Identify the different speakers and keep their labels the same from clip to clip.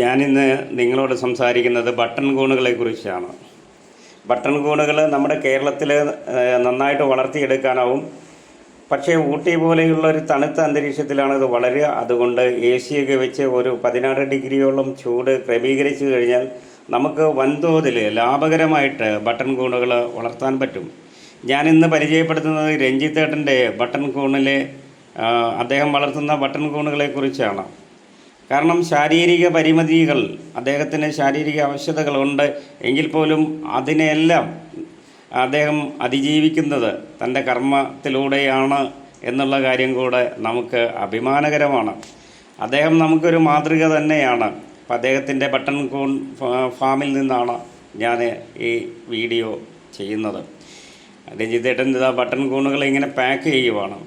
Speaker 1: ഞാനിന്ന് നിങ്ങളോട് സംസാരിക്കുന്നത് ബട്ടൺ കൂണുകളെ കുറിച്ചാണ് ബട്ടൺ കൂണുകൾ നമ്മുടെ കേരളത്തിൽ നന്നായിട്ട് വളർത്തിയെടുക്കാനാവും. പക്ഷേ ഊട്ടി പോലെയുള്ള ഒരു തണുത്ത അന്തരീക്ഷത്തിലാണ് ഇത് വളരുക. അതുകൊണ്ട് എ സിയൊക്കെ വെച്ച് ഒരു പതിനാറ് ഡിഗ്രിയോളം ചൂട് ക്രമീകരിച്ചു കഴിഞ്ഞാൽ നമുക്ക് വൻതോതിൽ ലാഭകരമായിട്ട് ബട്ടൺ കൂണുകൾ വളർത്താൻ പറ്റും. ഞാനിന്ന് പരിചയപ്പെടുത്തുന്നത് രഞ്ജിത്തേട്ടന്റെ ബട്ടൺ കൂണിലെ അദ്ദേഹം വളർത്തുന്ന ബട്ടൺ കൂണുകളെ കുറിച്ചാണ് കാരണം ശാരീരിക പരിമിതികൾ അദ്ദേഹത്തിന് ശാരീരിക ആവശ്യതകളുണ്ട് എങ്കിൽ പോലും അതിനെയെല്ലാം അദ്ദേഹം അതിജീവിക്കുന്നത് തന്റെ കർമ്മത്തിലൂടെയാണ് എന്നുള്ള കാര്യം കൂടെ നമുക്ക് അഭിമാനകരമാണ്. അദ്ദേഹം നമുക്കൊരു മാതൃക തന്നെയാണ്. അപ്പം അദ്ദേഹത്തിന്റെ ബട്ടൺ കോൺ ഫാമിൽ നിന്നാണ് ഞാൻ ഈ വീഡിയോ ചെയ്യുന്നത്. രഞ്ജിത്തേട്ടൻ ഇതാ ബട്ടൺ കോണുകൾ ഇങ്ങനെ പാക്ക് ചെയ്യുവാണ്.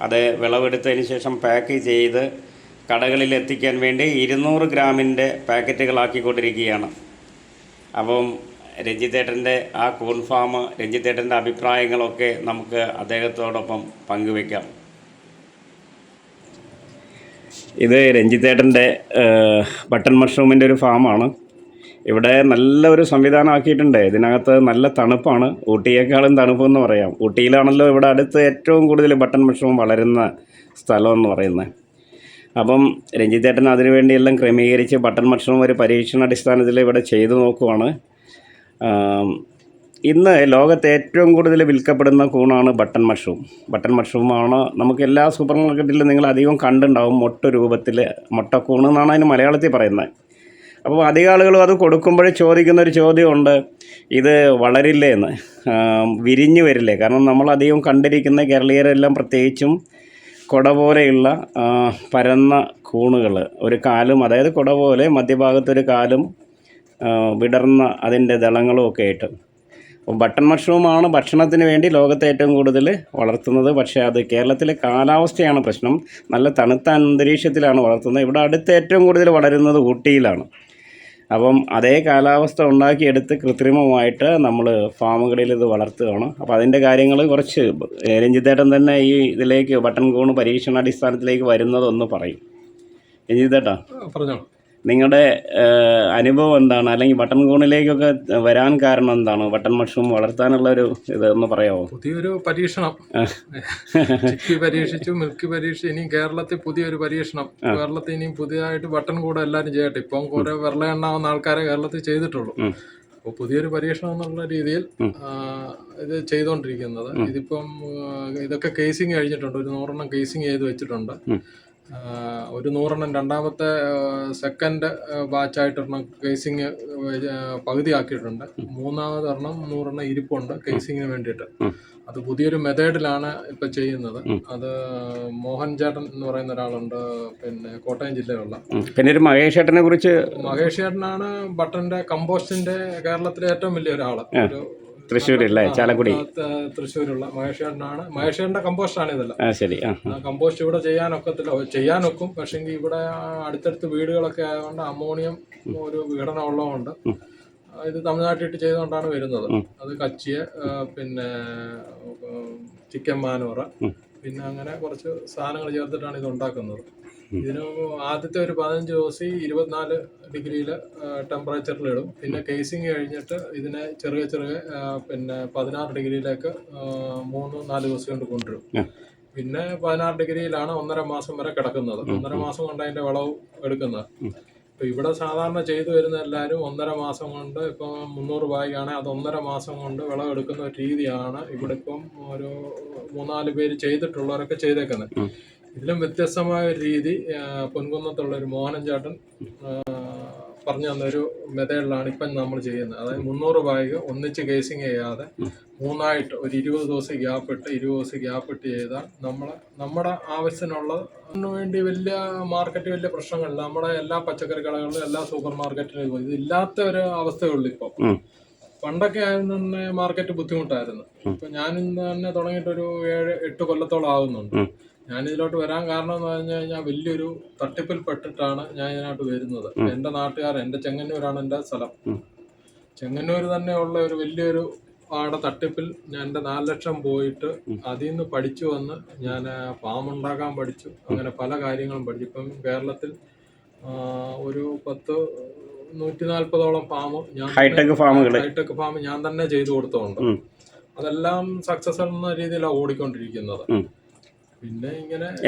Speaker 1: അത് വിളവെടുത്തതിന് ശേഷം പാക്ക് ചെയ്ത് കടകളിൽ എത്തിക്കാൻ വേണ്ടി ഇരുന്നൂറ് ഗ്രാമിന്റെ പാക്കറ്റുകളാക്കിക്കൊണ്ടിരിക്കുകയാണ്. അപ്പം രഞ്ജിത്തേട്ടന്റെ ആ കൂൺ ഫാം രഞ്ജിത്തേട്ടന്റെ അഭിപ്രായങ്ങളൊക്കെ നമുക്ക് അദ്ദേഹത്തോടൊപ്പം പങ്കുവെക്കാം. ഇത് രഞ്ജിത്തേട്ടന്റെ ബട്ടൺ മഷ്റൂമിന്റെ ഒരു ഫാമാണ്. ഇവിടെ നല്ല ഒരു സംവിധാനം ആക്കിയിട്ടുണ്ട്. ഇതിനകത്ത് നല്ല തണുപ്പാണ്. ഊട്ടിയേക്കാളും തണുപ്പെന്ന് പറയാം. ഊട്ടിയിലാണല്ലോ ഇവിടെ അടുത്ത് ഏറ്റവും കൂടുതൽ ബട്ടൺ മഷ്റൂം വളരുന്ന സ്ഥലമെന്ന് പറയുന്നത്. അപ്പം രഞ്ജിത്തേട്ടൻ അതിനുവേണ്ടി എല്ലാം ക്രമീകരിച്ച് ബട്ടൺ ഭക്ഷണം ഒരു പരീക്ഷണാടിസ്ഥാനത്തിൽ ഇവിടെ ചെയ്തു നോക്കുവാണ്. ഇന്ന് ലോകത്ത് ഏറ്റവും കൂടുതൽ വിൽക്കപ്പെടുന്ന കൂണാണ് ബട്ടൺ മഷ്റൂം. ബട്ടൺ മഷ്റൂമാണ് നമുക്ക് എല്ലാ സൂപ്പർ മാർക്കറ്റിലും നിങ്ങൾ അധികം കണ്ടുണ്ടാവും മൊട്ട രൂപത്തിൽ മുട്ടക്കൂണ് എന്നാണ് അതിന് മലയാളത്തിൽ പറയുന്നത്. അപ്പോൾ അധികം ആളുകളും അത് കൊടുക്കുമ്പോൾ ചോദിക്കുന്ന ഒരു ചോദ്യമുണ്ട് ഇത് വളരില്ലേ എന്ന്? വിരിഞ്ഞു വരില്ലേ? കാരണം നമ്മളധികം കണ്ടിരിക്കുന്ന കേരളീയരെല്ലാം പ്രത്യേകിച്ചും കുട പോലെയുള്ള പരന്ന കൂണുകൾ ഒരു കാലും അതായത് കൊട പോലെ മധ്യഭാഗത്തൊരു കാലും വിടർന്ന അതിന്റെ ദളങ്ങളും ഒക്കെ ആയിട്ട്. അപ്പോൾ ബട്ടൺ മഷ്റൂമാണ് ഭക്ഷണത്തിന് വേണ്ടി ലോകത്തെ ഏറ്റവും കൂടുതൽ വളർത്തുന്നത്. പക്ഷേ അത് കേരളത്തിലെ കാലാവസ്ഥയാണ് പ്രശ്നം. നല്ല തണുത്ത അന്തരീക്ഷത്തിലാണ് വളർത്തുന്നത്. ഇവിടെ അടുത്ത് ഏറ്റവും കൂടുതൽ വളരുന്നത് ഊട്ടിയിലാണ്. അപ്പം അതേ കാലാവസ്ഥ ഉണ്ടാക്കിയെടുത്ത് കൃത്രിമമായിട്ട് നമ്മൾ ഫാമുകളിൽ ഇത് വളർത്തുകയാണ്. അപ്പോൾ അതിന്റെ കാര്യങ്ങൾ കുറച്ച് രഞ്ജിത്തേട്ടൻ തന്നെ ഈ ഇതിലേക്ക് ബട്ടൺ കൂണ് പരീക്ഷണാടിസ്ഥാനത്തിലേക്ക് വരുന്നതൊന്ന് പറയും. രഞ്ജിത്തേട്ടാ.
Speaker 2: പറഞ്ഞോ
Speaker 1: നിങ്ങളുടെ അനുഭവം എന്താണ്? അല്ലെങ്കിൽ ബട്ടൺ കോണിലേക്കൊക്കെ വരാൻ കാരണം എന്താണ്? ബട്ടൺ മഷ്റൂം വളർത്താനുള്ള ഒരു ഇത് ഒന്ന് പറയാമോ
Speaker 2: പുതിയൊരു പരീക്ഷണം. ചിക്കി പരീക്ഷിച്ചു മിൽക്ക് പരീക്ഷ ഇനിയും കേരളത്തിൽ പുതിയൊരു പരീക്ഷണം. കേരളത്തിൽ ഇനിയും പുതിയതായിട്ട് ബട്ടൺ കൂടെ എല്ലാവരും ചെയ്യട്ടെ. ഇപ്പം കുറെ വെള്ള എണ്ണാവുന്ന ആൾക്കാരെ കേരളത്തിൽ ചെയ്തിട്ടുള്ളൂ. അപ്പോൾ പുതിയൊരു പരീക്ഷണം എന്നുള്ള രീതിയിൽ ഇത് ചെയ്തുകൊണ്ടിരിക്കുന്നത് ഇതിപ്പം ഇതൊക്കെ കേസിങ് കഴിഞ്ഞിട്ടുണ്ട്. ഒരു നൂറെണ്ണം കേസിങ് ചെയ്ത് വെച്ചിട്ടുണ്ട്. ഒരു നൂറെണ്ണം. രണ്ടാമത്തെ സെക്കൻഡ് ബാച്ചായിട്ടൊരെണ്ണം കേസിങ് പകുതി ആക്കിയിട്ടുണ്ട് മൂന്നാമത് എണ്ണം നൂറെണ്ണം ഇരിപ്പുണ്ട് കേസിങ്ങിന് വേണ്ടിയിട്ട്. അത് പുതിയൊരു മെത്തേഡിലാണ് ഇപ്പൊ ചെയ്യുന്നത്. അത് മോഹൻ ചേട്ടൻ എന്ന് പറയുന്ന ഒരാളുണ്ട് പിന്നെ കോട്ടയം ജില്ലയിലുള്ള.
Speaker 1: പിന്നെ ഒരു മഹേഷ് ചേട്ടനെ കുറിച്ച്
Speaker 2: മഹേഷ് ചേട്ടനാണ് ബട്ടന്റെ കമ്പോസ്റ്റിന്റെ കേരളത്തിലെ ഏറ്റവും വലിയ ഒരാൾ. ഒരു
Speaker 1: തൃശ്ശൂരല്ലേ ചാലക്കുടി.
Speaker 2: തൃശ്ശൂരുള്ള മഹേഷേട്ടനാണ് കമ്പോസ്റ്റ് ആണ് കമ്പോസ്റ്റാണ് ഇതെല്ലാം.
Speaker 1: ആ ശരി ആ
Speaker 2: ആ. കമ്പോസ്റ്റ് ഇവിടെ ചെയ്യാനൊക്കത്തില്ല. ചെയ്യാനൊക്കും. പക്ഷെങ്കിൽ ഇവിടെ അടുത്തടുത്ത് വീടുകളൊക്കെ ആയതുകൊണ്ട് അമോണിയം ഒരു വിഘടനം ഉള്ളതുകൊണ്ട് ഇത് തമിഴ്നാട്ടിട്ട് ചെയ്തുകൊണ്ടാണ് വരുന്നത്. അത് കച്ചിയ ആ, പിന്നെ ചിക്കൻ മാനോറ. പിന്നെ അങ്ങനെ കുറച്ച് സാധനങ്ങൾ ചേർത്തിട്ടാണ് ഇത് ഉണ്ടാക്കുന്നത്. ഇതിന് ആദ്യത്തെ ഒരു പതിനഞ്ച് ദിവസം ഇരുപത്തിനാല് ഡിഗ്രിയിൽ ടെമ്പറേച്ചറിലിടും പിന്നെ കേസിങ് കഴിഞ്ഞിട്ട് ഇതിനെ ചെറിയ ചെറിയ പിന്നെ പതിനാറ് ഡിഗ്രിയിലേക്ക് മൂന്ന് നാല് ദിവസം കൊണ്ട് കൊണ്ടുവരും. പിന്നെ പതിനാറ് ഡിഗ്രിയിലാണ് ഒന്നര മാസം വരെ കിടക്കുന്നത്. ഒന്നര മാസം കൊണ്ട് അതിന്റെ വളവും എടുക്കുന്നത്. ഇപ്പൊ ഇവിടെ സാധാരണ ചെയ്തു വരുന്ന എല്ലാവരും ഒന്നര മാസം കൊണ്ട് ഇപ്പം മുന്നൂറ് ബാഗാണ് അത് ഒന്നര മാസം കൊണ്ട് വിളവെടുക്കുന്ന ഒരു രീതിയാണ് ഇവിടെ ഇപ്പം ഒരു മൂന്നാൽ പേര് ചെയ്തിട്ടുള്ളവരൊക്കെ ചെയ്തേക്കുന്നത്. ഇതിലും വ്യത്യസ്തമായ ഒരു രീതി പൊൻകുന്നത്തുള്ള ഒരു മോഹനൻ ചേട്ടൻ പറഞ്ഞു തന്നൊരു മെത്തേഡിലാണ് ഇപ്പം നമ്മൾ ചെയ്യുന്നത്. അതായത് മുന്നൂറ് ബാഗ് ഒന്നിച്ച് കേസിങ് ചെയ്യാതെ മൂന്നായിട്ട് ഒരു ഇരുപത് ദിവസം ഗ്യാപ്പ് ഇട്ട് ഇരുപത് ദിവസം ഗ്യാപ്പ് ഇട്ട് ചെയ്താൽ നമ്മളെ നമ്മുടെ ആവശ്യത്തിനുള്ള വേണ്ടി വലിയ മാർക്കറ്റ് വലിയ പ്രശ്നങ്ങളില്ല. നമ്മുടെ എല്ലാ പച്ചക്കറി കടകളിലും എല്ലാ സൂപ്പർ മാർക്കറ്റിലും ഇത് ഇത് ഇല്ലാത്ത ഒരു അവസ്ഥയുള്ളൂ ഇപ്പോൾ പണ്ടൊക്കെ ആയിരുന്നു തന്നെ മാർക്കറ്റ് ബുദ്ധിമുട്ടായിരുന്നു. ഇപ്പൊ ഞാൻ ഇന്ന് തന്നെ തുടങ്ങിയിട്ടൊരു ഏഴ് എട്ട് കൊല്ലത്തോളം ആകുന്നുണ്ട് ഇതിലോട്ട് വരാൻ കാരണം എന്ന് പറഞ്ഞു കഴിഞ്ഞാൽ വലിയൊരു തട്ടിപ്പിൽ പെട്ടിട്ടാണ് ഞാൻ ഇതിനകത്ത് വരുന്നത് എന്റെ നാട്ടുകാർ എന്റെ ചെങ്ങന്നൂരാണ് എന്റെ സ്ഥലം. ചെങ്ങന്നൂർ തന്നെയുള്ള ഒരു വലിയൊരു ആടെ തട്ടിപ്പിൽ ഞാൻ എന്റെ നാല് ലക്ഷം പോയിട്ട് അതിൽ നിന്ന് പഠിച്ചു വന്ന് ഞാൻ ഫാം ഉണ്ടാക്കാൻ പഠിച്ചു. അങ്ങനെ പല കാര്യങ്ങളും പഠിച്ചു. ഇപ്പം കേരളത്തിൽ ഒരു പത്ത് നൂറ്റി നാൽപ്പതോളം ഫാം ഞാൻ
Speaker 1: ഹൈടെക് ഫാമുകൾ
Speaker 2: ഹൈടെക് ഫാം ഞാൻ തന്നെ ചെയ്തു കൊടുത്തോണ്ട് അതെല്ലാം സക്സസ് എന്ന രീതിയിലാണ് ഓടിക്കൊണ്ടിരിക്കുന്നത്.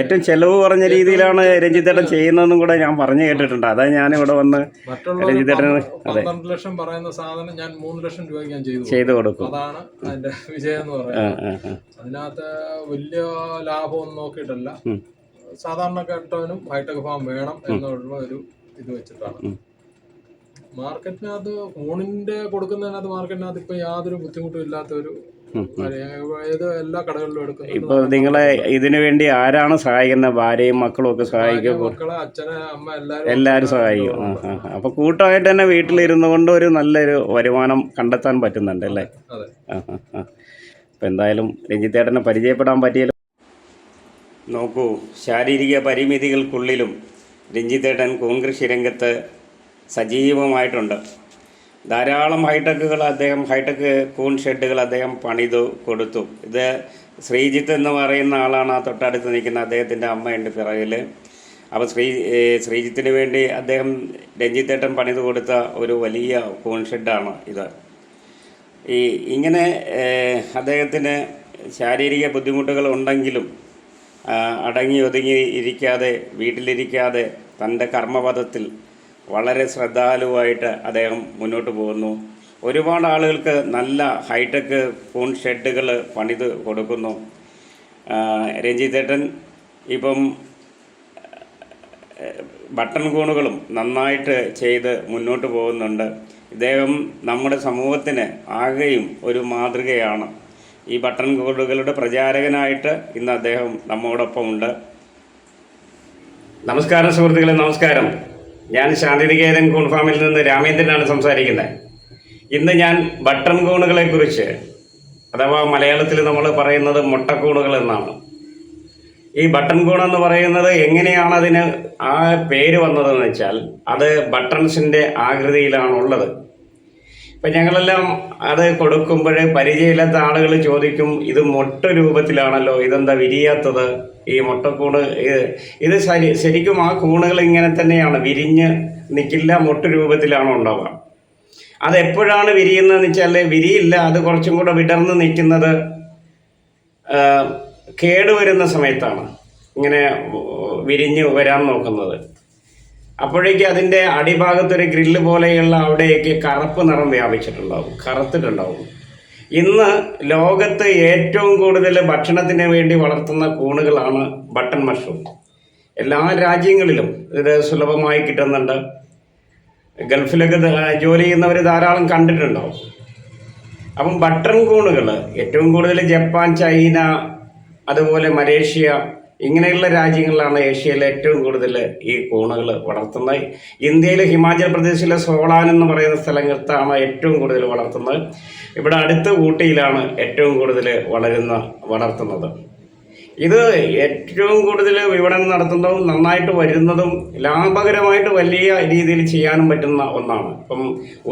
Speaker 1: ഏറ്റവും ചെലവ് കുറഞ്ഞ രീതിയിലാണ് രഞ്ജിത്തേട്ടൻ ചെയ്യുന്നതെന്നും കൂടെ ഞാൻ പറഞ്ഞു കേട്ടിട്ടുണ്ട്. അതാ ഞാൻ ഇവിടെ വന്ന്
Speaker 2: രഞ്ജിത്തേട്ടൻ ലക്ഷം പറയുന്ന സാധനം ഞാൻ മൂന്ന് ലക്ഷം രൂപയ്ക്ക് ഞാൻ ചെയ്തു കൊടുക്കും.
Speaker 1: ചെയ്തു കൊടുക്കും.
Speaker 2: അതാണ് അതിന്റെ വിജയം എന്ന് പറയുന്നത്. അതിനകത്ത് വലിയ ലാഭമൊന്നും നോക്കിയിട്ടല്ല.
Speaker 1: സാധാരണ
Speaker 2: സാധാരണക്കാരനും ഹൈടെക് ഫാം വേണം എന്നുള്ള ഒരു ഇത് വെച്ചിട്ടാണ്. മാർക്കറ്റിനകത്ത് ഫോണിന്റെ കൊടുക്കുന്നതിനകത്ത് മാർക്കറ്റിനകത്ത് ഇപ്പൊ യാതൊരു ബുദ്ധിമുട്ടും ഇല്ലാത്ത ഒരു എല്ലാ കടകളിലും എടുക്കുന്നത്
Speaker 1: ഇപ്പൊ നിങ്ങളെ ഇതിനു വേണ്ടി ആരാണ് സഹായിക്കുന്നത് ഭാര്യയും മക്കളും ഒക്കെ സഹായിക്കും?
Speaker 2: മക്കളെ അച്ഛനെ അമ്മ എല്ലാരും
Speaker 1: എല്ലാവരും സഹായിക്കും. അപ്പൊ കൂട്ടമായിട്ട് തന്നെ വീട്ടിലിരുന്നു കൊണ്ട് ഒരു നല്ലൊരു വരുമാനം കണ്ടെത്താൻ പറ്റുന്നുണ്ട് അല്ലേ? അപ്പം എന്തായാലും രഞ്ജിത്തേട്ടനെ പരിചയപ്പെടാൻ പറ്റിയല്ലോ നോക്കൂ ശാരീരിക പരിമിതികൾക്കുള്ളിലും രഞ്ജിത്തേട്ടൻ കോൺഗ്രസ് രംഗത്ത് സജീവമായിട്ടുണ്ട്. ധാരാളം ഹൈടെക്കുകൾ അദ്ദേഹം ഹൈടെക് കൂൺ ഷെഡുകൾ അദ്ദേഹം പണിതു കൊടുത്തു. ഇത് ശ്രീജിത്ത് എന്ന് പറയുന്ന ആളാണ് ആ തൊട്ടടുത്ത് നിൽക്കുന്ന അദ്ദേഹത്തിന്റെ അമ്മയുണ്ട് പിറകിൽ അപ്പോൾ ശ്രീ ശ്രീജിത്തിന് വേണ്ടി അദ്ദേഹം രഞ്ജിത്തേട്ടൻ പണിത് കൊടുത്ത ഒരു വലിയ കൂൺ ഷെഡാണ് ഇത്. ഈ ഇങ്ങനെ അദ്ദേഹത്തിന് ശാരീരിക ബുദ്ധിമുട്ടുകൾ ഉണ്ടെങ്കിലും അടങ്ങി ഒതുങ്ങി ഇരിക്കാതെ വീട്ടിലിരിക്കാതെ തന്റെ കർമ്മപഥത്തിൽ വളരെ ശ്രദ്ധാലുവായിട്ട് അദ്ദേഹം മുന്നോട്ട് പോകുന്നു. ഒരുപാട് ആളുകൾക്ക് നല്ല ഹൈടെക് ഫോൺ ഷെഡുകൾ പണിത് കൊടുക്കുന്നു. രഞ്ജിത്തേട്ടൻ ഇപ്പം ബട്ടൺ കോണുകളും നന്നായിട്ട് ചെയ്ത് മുന്നോട്ട് പോകുന്നുണ്ട്. ഇദ്ദേഹം നമ്മുടെ സമൂഹത്തിന് ആകെയും ഒരു മാതൃകയാണ്. ഈ ബട്ടൺ കൂണുകളുടെ പ്രചാരകനായിട്ട് ഇന്ന് അദ്ദേഹം നമ്മോടൊപ്പമുണ്ട്. നമസ്കാരം സുഹൃത്തുക്കളെ നമസ്കാരം. ഞാൻ ശാന്തിനികേതൻ കൂൺഫാമിൽ നിന്ന് രാമേന്ദ്രനാണ് സംസാരിക്കുന്നത്. ഇന്ന് ഞാൻ ബട്ടൺ കൂണുകളെ കുറിച്ച് അഥവാ മലയാളത്തിൽ നമ്മൾ പറയുന്നത് മുട്ടക്കൂണുകൾ എന്നാണ്. ഈ ബട്ടൺ കൂൺ എന്ന് പറയുന്നത് എങ്ങനെയാണ് അതിന് ആ പേര് വന്നതെന്ന് വെച്ചാൽ അത് ബട്ടൺസിന്റെ ആകൃതിയിലാണുള്ളത്. ഇപ്പം ഞങ്ങളെല്ലാം അത് കൊടുക്കുമ്പോൾ പരിചയമില്ലാത്ത ആളുകൾ ചോദിക്കും ഇത് മുട്ട രൂപത്തിലാണല്ലോ ഇതെന്താ വിരിയാത്തത്? ഈ മുട്ടക്കൂണ് ഇത് ശരി ശരിക്കും ആ കൂണുകൾ ഇങ്ങനെ തന്നെയാണ്. വിരിഞ്ഞ് നിൽക്കില്ല മുട്ട രൂപത്തിലാണ് ഉണ്ടാവുക. അതെപ്പോഴാണ് വിരിയുന്നതെന്ന് വെച്ചാൽ വിരിയില്ല അത് കുറച്ചും കൂടെ വിടർന്ന് നിൽക്കുന്നത് കേടുവരുന്ന സമയത്താണ്. ഇങ്ങനെ വിരിഞ്ഞ് വരാൻ നോക്കുന്നത്. അപ്പോഴേക്ക് അതിന്റെ അടിഭാഗത്തൊരു ഗ്രില്ല് പോലെയുള്ള അവിടെയൊക്കെ കറുപ്പ് നിറം വ്യാപിച്ചിട്ടുണ്ടാവും കറുത്തിട്ടുണ്ടാവും. ഇന്ന് ലോകത്ത് ഏറ്റവും കൂടുതൽ ഭക്ഷണത്തിന് വേണ്ടി വളർത്തുന്ന കൂണുകളാണ് ബട്ടൺ മഷ്റൂം. എല്ലാ രാജ്യങ്ങളിലും ഇത് സുലഭമായി കിട്ടുന്നുണ്ട്. ഗൾഫിലൊക്കെ ജോലി ചെയ്യുന്നവർ ധാരാളം കണ്ടിട്ടുണ്ടോ? അപ്പം ബട്ടൺ കൂണുകൾ ഏറ്റവും കൂടുതൽ ജപ്പാൻ ചൈന അതുപോലെ മലേഷ്യ ഇങ്ങനെയുള്ള രാജ്യങ്ങളിലാണ് ഏഷ്യയിലെ ഏറ്റവും കൂടുതൽ ഈ കൂണുകൾ വളർത്തുന്നത്. ഇന്ത്യയിലെ ഹിമാചൽ പ്രദേശിലെ സോളാൻ എന്ന് പറയുന്ന സ്ഥലത്താണ് ഏറ്റവും കൂടുതൽ വളർത്തുന്നത്. ഇവിടെ അടുത്ത ഊട്ടിയിലാണ് ഏറ്റവും കൂടുതൽ വളരുന്ന വളർത്തുന്നത്. ഇത് ഏറ്റവും കൂടുതൽ വിപണനം നടത്തുന്നതും നന്നായിട്ട് വരുന്നതും ലാഭകരമായിട്ട് വലിയ രീതിയിൽ ചെയ്യാനും പറ്റുന്ന ഒന്നാണ്. ഇപ്പം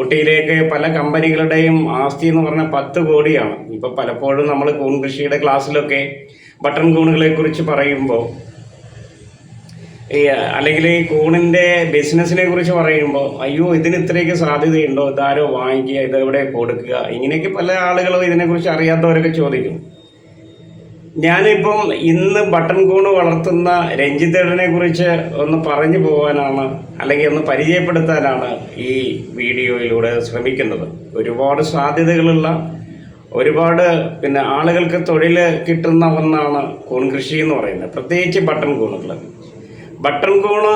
Speaker 1: ഊട്ടിയിലേക്ക് പല കമ്പനികളുടെയും ആസ്തി എന്ന് പറഞ്ഞാൽ പത്ത് കോടിയാണ്. ഇപ്പം പലപ്പോഴും നമ്മൾ കൂൺ കൃഷിയുടെ ക്ലാസ്സിലൊക്കെ ബട്ടൺ കൂണുകളെ കുറിച്ച് പറയുമ്പോൾ ഈ അല്ലെങ്കിൽ ഈ കൂണിന്റെ ബിസിനസ്സിനെ കുറിച്ച് പറയുമ്പോൾ അയ്യോ ഇതിന് ഇത്രയൊക്കെ സാധ്യതയുണ്ടോ? ഇതാരോ വാങ്ങിക്കുക ഇതെവിടെ കൊടുക്കുക? ഇങ്ങനെയൊക്കെ പല ആളുകളും ഇതിനെക്കുറിച്ച് അറിയാത്തവരൊക്കെ ചോദിക്കും. ഞാനിപ്പം ഇന്ന് ബട്ടൺ കൂണ് വളർത്തുന്ന രഞ്ജിത്തേടനെ കുറിച്ച് ഒന്ന് പറഞ്ഞു പോകാനാണ് അല്ലെങ്കിൽ ഒന്ന് പരിചയപ്പെടുത്താനാണ് ഈ വീഡിയോയിലൂടെ ശ്രമിക്കുന്നത്. ഒരുപാട് സാധ്യതകളുള്ള ഒരുപാട് പിന്നെ ആളുകൾക്ക് തൊഴിൽ കിട്ടുന്ന ഒന്നാണ് കൂൺ കൃഷി എന്ന് പറയുന്നത്. പ്രത്യേകിച്ച് ബട്ടൺ കൂണുകൾ. ബട്ടൺ കൂണ്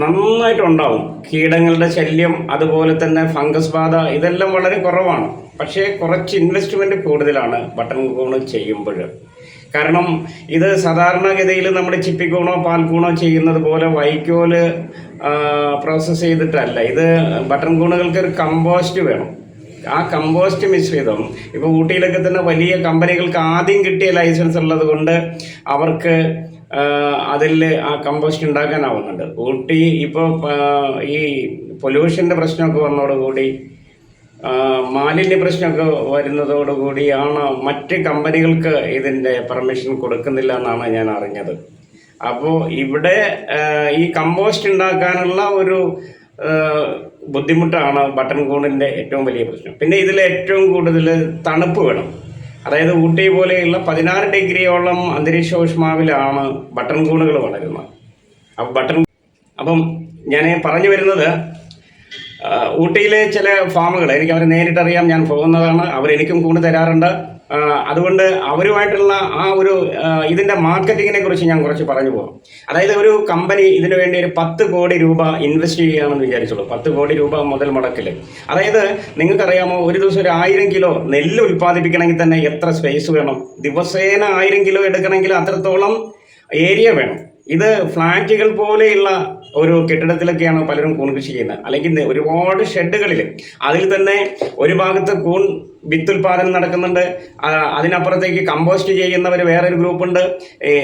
Speaker 1: നന്നായിട്ടുണ്ടാവും. കീടങ്ങളുടെ ശല്യം അതുപോലെ തന്നെ ഫംഗസ് ബാധ ഇതെല്ലാം വളരെ കുറവാണ്. പക്ഷേ കുറച്ച് ഇൻവെസ്റ്റ്മെന്റ് കൂടുതലാണ് ബട്ടൺ കൂണ് ചെയ്യുമ്പോൾ. കാരണം ഇത് സാധാരണഗതിയിൽ നമ്മൾ ചിപ്പിക്കൂണോ പാൽക്കൂണോ ചെയ്യുന്നത് പോലെ വൈക്കോൽ പ്രോസസ്സ് ചെയ്തിട്ടല്ല. ഇത് ബട്ടൺ കൂണുകൾക്ക് ഒരു കമ്പോസ്റ്റ് വേണം. ആ കമ്പോസ്റ്റ് മിശ്രിതം ഇപ്പോൾ ഊട്ടിയിലൊക്കെ തന്നെ വലിയ കമ്പനികൾക്ക് ആദ്യം കിട്ടിയ ലൈസൻസ് ഉള്ളത് കൊണ്ട് അവർക്ക് അതിൽ ആ കമ്പോസ്റ്റ് ഉണ്ടാക്കാനാവുന്നുണ്ട്. ഊട്ടി ഇപ്പോൾ ഈ പൊല്യൂഷന്റെ പ്രശ്നമൊക്കെ വന്നതോടുകൂടി മാലിന്യ പ്രശ്നമൊക്കെ വരുന്നതോടുകൂടിയാണ് മറ്റ് കമ്പനികൾക്ക് ഇതിന്റെ പെർമിഷൻ കൊടുക്കുന്നില്ല എന്നാണ് ഞാൻ അറിഞ്ഞത്. അപ്പോൾ ഇവിടെ ഈ കമ്പോസ്റ്റ് ഉണ്ടാക്കാനുള്ള ഒരു ബുദ്ധിമുട്ടാണ് ബട്ടൺ കൂണിന്റെ ഏറ്റവും വലിയ പ്രശ്നം. പിന്നെ ഇതിൽ ഏറ്റവും കൂടുതൽ തണുപ്പ് വേണം. അതായത് ഊട്ടി പോലെയുള്ള പതിനാറ് ഡിഗ്രിയോളം അന്തരീക്ഷ ഊഷ്മാവിലാണ് ബട്ടൺ കൂണുകൾ വളരുന്നത്. അപ്പം ബട്ടൺ അപ്പം ഞാൻ പറഞ്ഞു വരുന്നത് ഊട്ടിയിലെ ചില ഫാമുകൾ എനിക്ക് അവരെ നേരിട്ടറിയാം ഞാൻ പോകുന്നതാണ് അവരെനിക്കും കൂണ് തരാറുണ്ട്. അതുകൊണ്ട് അവരുമായിട്ടുള്ള ആ ഒരു ഇതിന്റെ മാർക്കറ്റിങ്ങിനെ കുറിച്ച് ഞാൻ കുറച്ച് പറഞ്ഞു പോകാം. അതായത് ഒരു കമ്പനി ഇതിനു വേണ്ടി ഒരു പത്ത് കോടി രൂപ ഇൻവെസ്റ്റ് ചെയ്യുകയാണെന്ന് വിചാരിച്ചോളൂ. പത്ത് കോടി രൂപ മുതൽ മുടക്കിൽ അതായത് നിങ്ങൾക്കറിയാമോ ഒരു ദിവസം ഒരു ആയിരം കിലോ നെല്ല് ഉൽപ്പാദിപ്പിക്കണമെങ്കിൽ തന്നെ എത്ര സ്പേസ് വേണം? ദിവസേന ആയിരം കിലോ എടുക്കണമെങ്കിൽ അത്രത്തോളം ഏരിയ വേണം. ഇത് ഫ്ലാറ്റുകൾ പോലെയുള്ള ഒരു കെട്ടിടത്തിലൊക്കെയാണ് പലരും കൂൺ കൃഷി ചെയ്യുന്നത്. അല്ലെങ്കിൽ ഒരുപാട് ഷെഡുകളിൽ അതിൽ തന്നെ ഒരു ഭാഗത്ത് കൂൺ വിത്തുൽപാദനം നടക്കുന്നുണ്ട്. അതിനപ്പുറത്തേക്ക് കമ്പോസ്റ്റ് ചെയ്യുന്നവർ വേറൊരു ഗ്രൂപ്പുണ്ട്.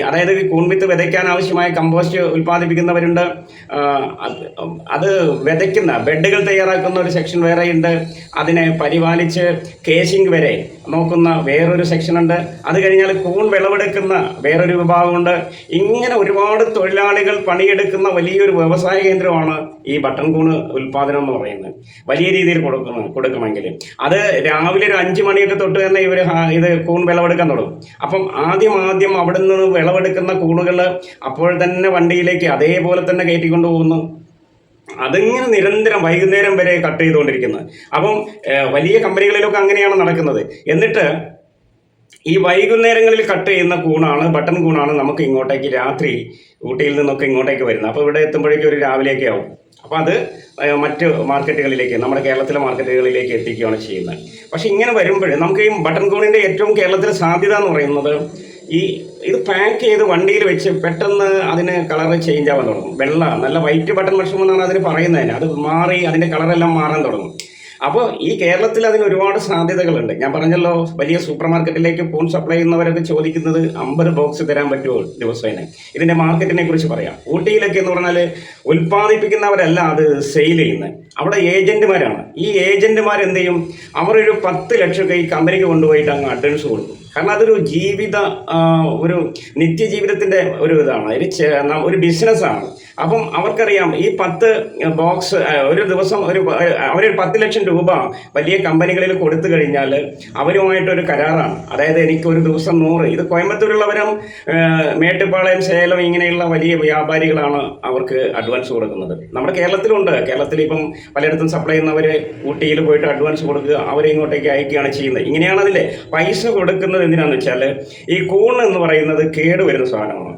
Speaker 1: അതായത് കൂൺവിത്ത് കൂൺ വിത്ത് വിതയ്ക്കാൻ ആവശ്യമായ കമ്പോസ്റ്റ് ഉൽപ്പാദിപ്പിക്കുന്നവരുണ്ട്. അത് വിതയ്ക്കുന്ന ബെഡുകൾ തയ്യാറാക്കുന്ന ഒരു സെക്ഷൻ വേറെയുണ്ട്. അതിനെ പരിപാലിച്ച് കേസിംഗ് വരെ നോക്കുന്ന വേറൊരു സെക്ഷനുണ്ട്. അത് കഴിഞ്ഞാൽ കൂൺ വിളവെടുക്കുന്ന വേറൊരു വിഭാഗമുണ്ട്. ഇങ്ങനെ ഒരുപാട് തൊഴിലാളികൾ പണിയെടുക്കുന്ന വലിയൊരു വ്യവസായ കേന്ദ്രമാണ് ഈ ബട്ടൺ കൂൺ ഉൽപ്പാദനം എന്ന് പറയുന്നത്. വലിയ രീതിയിൽ കൊടുക്കുന്നു കൊടുക്കണമെങ്കിൽ അത് രാവിലെ ഒരു അഞ്ച് മണിയൊക്കെ തൊട്ട് തന്നെ ഇവർ ഇത് കൂൺ വിളവെടുക്കാൻ തുടങ്ങും. അപ്പം ആദ്യം ആദ്യം അവിടെ നിന്ന് വിളവെടുക്കുന്ന കൂണുകൾ അപ്പോൾ തന്നെ വണ്ടിയിലേക്ക് അതേപോലെ തന്നെ കയറ്റിക്കൊണ്ട് പോകുന്നു. അതിങ്ങനെ നിരന്തരം വൈകുന്നേരം വരെ കട്ട് ചെയ്തുകൊണ്ടിരിക്കുന്നത് അപ്പം വലിയ കമ്പനികളിലൊക്കെ അങ്ങനെയാണ് നടക്കുന്നത്. എന്നിട്ട് ഈ വൈകുന്നേരങ്ങളിൽ കട്ട് ചെയ്യുന്ന കൂണാണ് ബട്ടൺ കൂണാണ് നമുക്ക് ഇങ്ങോട്ടേക്ക് രാത്രി ഊട്ടിയിൽ നിന്നൊക്കെ ഇങ്ങോട്ടേക്ക് വരുന്നത്. അപ്പോൾ ഇവിടെ എത്തുമ്പോഴേക്കും ഒരു രാവിലെയൊക്കെ ആവും. അപ്പോൾ അത് മറ്റ് മാർക്കറ്റുകളിലേക്ക് നമ്മുടെ കേരളത്തിലെ മാർക്കറ്റുകളിലേക്ക് എത്തിക്കുകയാണ് ചെയ്യുന്നത്. പക്ഷേ ഇങ്ങനെ വരുമ്പോൾ നമുക്ക് ഈ ബട്ടൺ കൂണിന്റെ ഏറ്റവും കേരളത്തിൽ സാധ്യത എന്ന് പറയുന്നത് ഈ ഇത് പാക്ക് ചെയ്ത് വണ്ടിയിൽ വെച്ച് പെട്ടെന്ന് അതിന് കളർ ചേഞ്ച് ആവാൻ തുടങ്ങും. വെള്ള നല്ല വൈറ്റ് ബട്ടൺ മഷ്റൂം എന്നാണ് അതിന് പറയുന്നതിന് അത് മാറി അതിന്റെ കളറെല്ലാം മാറാൻ തുടങ്ങും. അപ്പോൾ ഈ കേരളത്തിൽ അതിന് ഒരുപാട് സാധ്യതകളുണ്ട്. ഞാൻ പറഞ്ഞല്ലോ വലിയ സൂപ്പർ മാർക്കറ്റിലേക്ക് ഫോൺ സപ്ലൈ ചെയ്യുന്നവരൊക്കെ ചോദിക്കുന്നത് അമ്പത് ബോക്സ് തരാൻ പറ്റുമോ ദിവസേന? ഇതിന്റെ മാർക്കറ്റിനെ കുറിച്ച് പറയാം. ഊട്ടിയിലൊക്കെ എന്ന് പറഞ്ഞാൽ ഉൽപ്പാദിപ്പിക്കുന്നവരല്ല അത് സെയിൽ ചെയ്യുന്നത് അവിടെ ഏജന്റുമാരാണ് ഈ ഏജന്റുമാർ എന്ത് ചെയ്യും? അവരൊരു പത്ത് ലക്ഷമൊക്കെ ഈ കമ്പനിക്ക് കൊണ്ടുപോയിട്ട് അങ്ങ് അഡ്വാൻസ് കൊടുക്കും. കാരണം അതൊരു ജീവിത ഒരു നിത്യജീവിതത്തിന്റെ ഒരു ഇതാണ്. ഒരു ബിസിനസ്സാണ് അപ്പം അവർക്കറിയാം ഈ പത്ത് ബോക്സ് ഒരു ദിവസം ഒരു അവരൊരു പത്ത് ലക്ഷം രൂപ വലിയ കമ്പനികളിൽ കൊടുത്തു കഴിഞ്ഞാൽ അവരുമായിട്ടൊരു കരാറാണ്. അതായത് എനിക്ക് ഒരു ദിവസം നൂറ്. ഇത് കോയമ്പത്തൂരുള്ളവരും മേട്ടുപാളയം സേലം ഇങ്ങനെയുള്ള വലിയ വ്യാപാരികളാണ് അവർക്ക് അഡ്വാൻസ് കൊടുക്കുന്നത്. നമ്മുടെ കേരളത്തിലുണ്ട്. കേരളത്തിൽ ഇപ്പം പലയിടത്തും സപ്ലൈ ചെയ്യുന്നവർ ഊട്ടിയിൽ പോയിട്ട് അഡ്വാൻസ് കൊടുക്കുക അവരെ ഇങ്ങോട്ടേക്ക് അയക്കുകയാണ് ചെയ്യുന്നത്. ഇങ്ങനെയാണ് അതിലെ പൈസ കൊടുക്കുന്നത് എന്തിനാണെന്ന് വെച്ചാൽ ഈ കൂൺ എന്ന് പറയുന്നത് കേടുവരുന്ന സാധനമാണ്.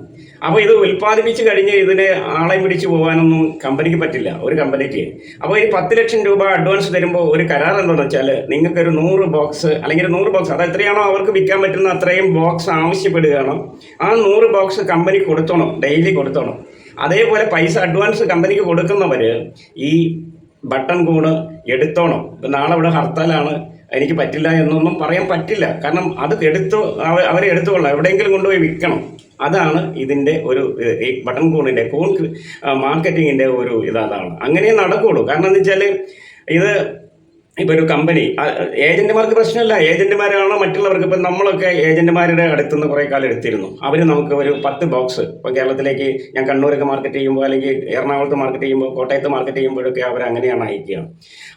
Speaker 1: അപ്പോൾ ഇത് ഉൽപ്പാദിപ്പിച്ച് കഴിഞ്ഞ് ഇതിനെ ആളെ പിടിച്ച് പോകാനൊന്നും കമ്പനിക്ക് പറ്റില്ല ഒരു കമ്പനിക്ക് അപ്പോൾ ഈ പത്ത് ലക്ഷം രൂപ അഡ്വാൻസ് തരുമ്പോൾ ഒരു കരാർ എന്താണെന്ന് വെച്ചാൽ നിങ്ങൾക്ക് ഒരു നൂറ് ബോക്സ് അല്ലെങ്കിൽ നൂറ് ബോക്സ് അത് എത്രയാണോ അവർക്ക് വിൽക്കാൻ പറ്റുന്ന അത്രയും ബോക്സ് ആവശ്യപ്പെടുകയാണ്. ആ നൂറ് ബോക്സ് കമ്പനി കൊടുത്തോണം ഡെയിലി കൊടുത്തോണം. അതേപോലെ പൈസ അഡ്വാൻസ് കമ്പനിക്ക് കൊടുക്കുന്നവർ ഈ ബട്ടൺ കൂണ് എടുത്തോണം. ഇപ്പം നാളെ ഇവിടെ ഹർത്താലാണ് എനിക്ക് പറ്റില്ല എന്നൊന്നും പറയാൻ പറ്റില്ല. കാരണം അത് എടുത്തു അവ- അവരെ എടുത്തുകൊള്ളാം. എവിടെയെങ്കിലും കൊണ്ടുപോയി വിൽക്കണം. അതാണ് ഇതിന്റെ ഒരു ഈ ബട്ടൺ കൂണിന്റെ കൂൺ മാർക്കറ്റിങ്ങിന്റെ ഒരു ഇതാണ് അങ്ങനെ നടക്കുള്ളൂ. കാരണം എന്ന് വെച്ചാൽ ഇത് ഇപ്പൊ ഒരു കമ്പനി ഏജന്റുമാർക്ക് പ്രശ്നമില്ല. ഏജന്റുമാരാണോ മറ്റുള്ളവർക്ക്? ഇപ്പം നമ്മളൊക്കെ ഏജന്റുമാരുടെ അടുത്തുനിന്ന് കുറേ കാലം എടുത്തിരുന്നു. അവർ നമുക്ക് ഒരു പത്ത് ബോക്സ് ഇപ്പൊ കേരളത്തിലേക്ക് ഞാൻ കണ്ണൂരൊക്കെ മാർക്കറ്റ് ചെയ്യുമ്പോൾ അല്ലെങ്കിൽ എറണാകുളത്ത് മാർക്കറ്റ് ചെയ്യുമ്പോൾ കോട്ടയത്ത് മാർക്കറ്റ് ചെയ്യുമ്പോഴൊക്കെ അവർ അങ്ങനെയാണ് അയക്കുക.